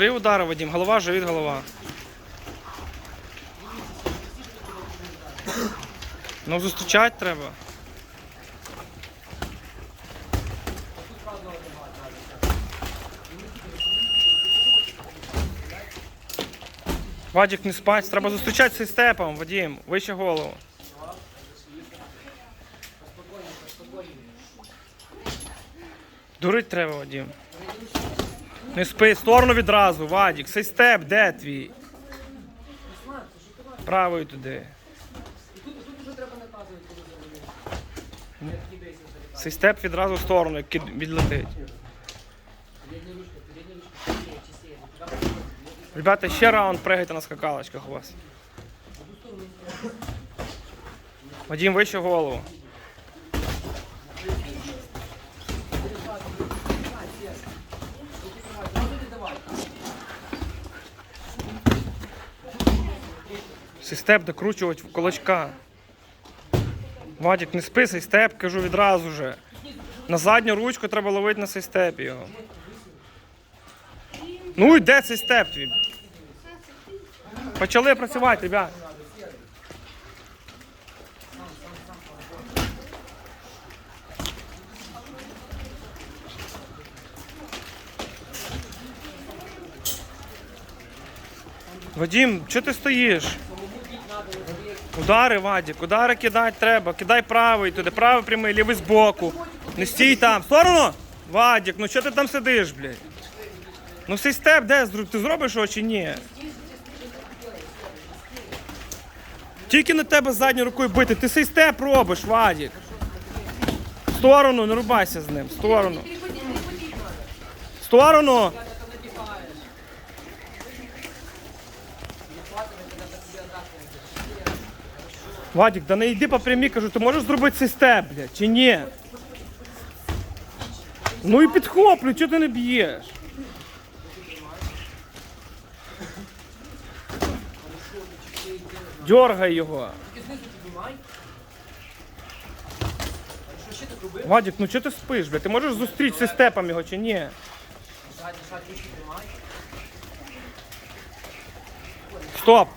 Три удари, Вадим. Голова, живіт, голова. Ну, зустрічати треба. Вадик, не спать, треба зустрічати цей степом, Вадим, вище голову. Дурить треба, Вадим. Не спи, сторону відразу, Вадик. Цей степ, де твій? Правою туди. Цей степ відразу в сторону, як відлетить. Ребята, ще раунд пригайте на скакалочках у вас. Вадим, вище голову. Степ докручувати в кулачка. Вадик, не спи, цей степ, кажу відразу же. На задню ручку треба ловити на цей степ його. Ну і де цей степ твій? Почали працювати, ребят. Вадим, що ти стоїш? Удари, Вадик, удари кидати треба. Кидай правий туди, правий прямий, лівий збоку. Не стій там. В сторону! Вадик, ну що ти там сидиш, блядь? Ну цей степ де? Ти зробиш його чи ні? Тільки на тебе задньою рукою бити. Ти цей степ робиш, Вадик. В сторону, не рубайся з ним. В сторону. В сторону. Вадик, да не йди по прямій, кажу, ти можеш зробити цей степ, блядь, чи ні? Ну і підхоплю, чого ти не б'єш? Дергай його. Вадик, ну чого ти спиш, блядь? Ти можеш зустрітися з степом його чи ні? Стоп!